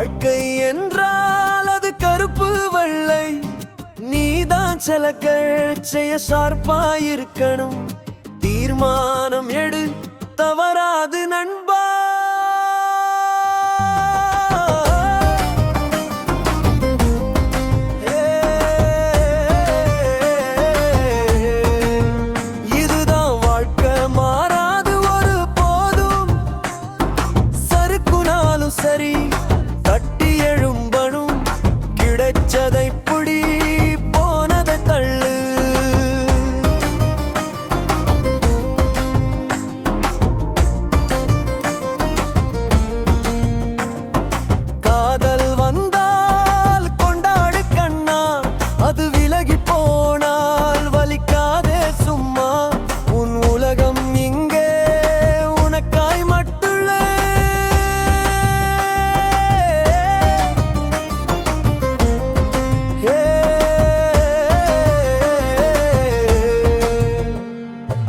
வாழ்க்கை என்றால் அது கருப்பு வெள்ளை. நீதான் சில செய்ய சார்பாயிருக்கணும். தீர்மானம் எடு தவறாது நண்பா. இதுதான் வாழ்க்கை மாறாது ஒரு சரி எழும்பணும். கிடைச்சதை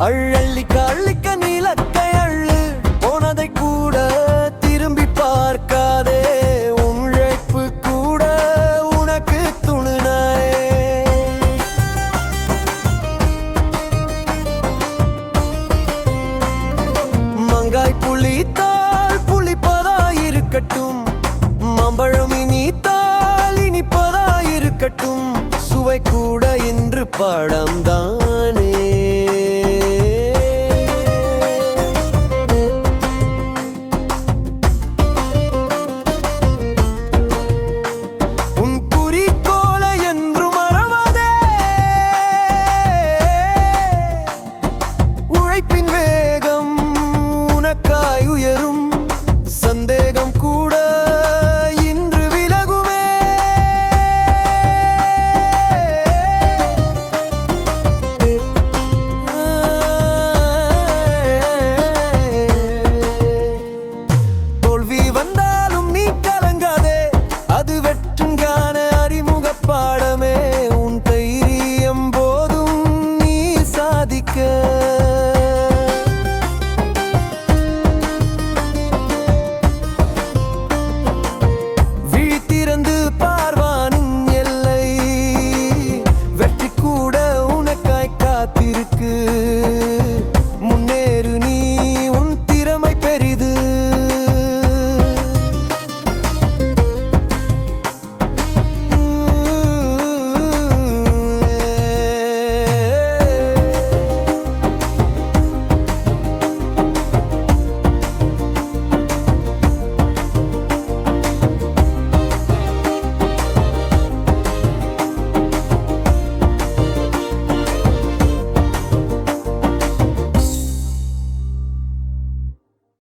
அள்ளி அள்ளிக்க நீலக்கை அள்ளு. போனதை கூட திரும்பி பார்க்காதே. உழைப்பு கூட உனக்கு துணுனாயே மங்காய் புளித்தால் புளிப்பதாயிருக்கட்டும். மாம்பழம் இனித்தால் இனிப்பதாயிருக்கட்டும். சுவை கூட இன்று படம்தான் உழைப்பின் வேகம் உனக்காய் உயரும். சந்தேகம் கூட இன்று விலகுமே. தோல்வி வந்த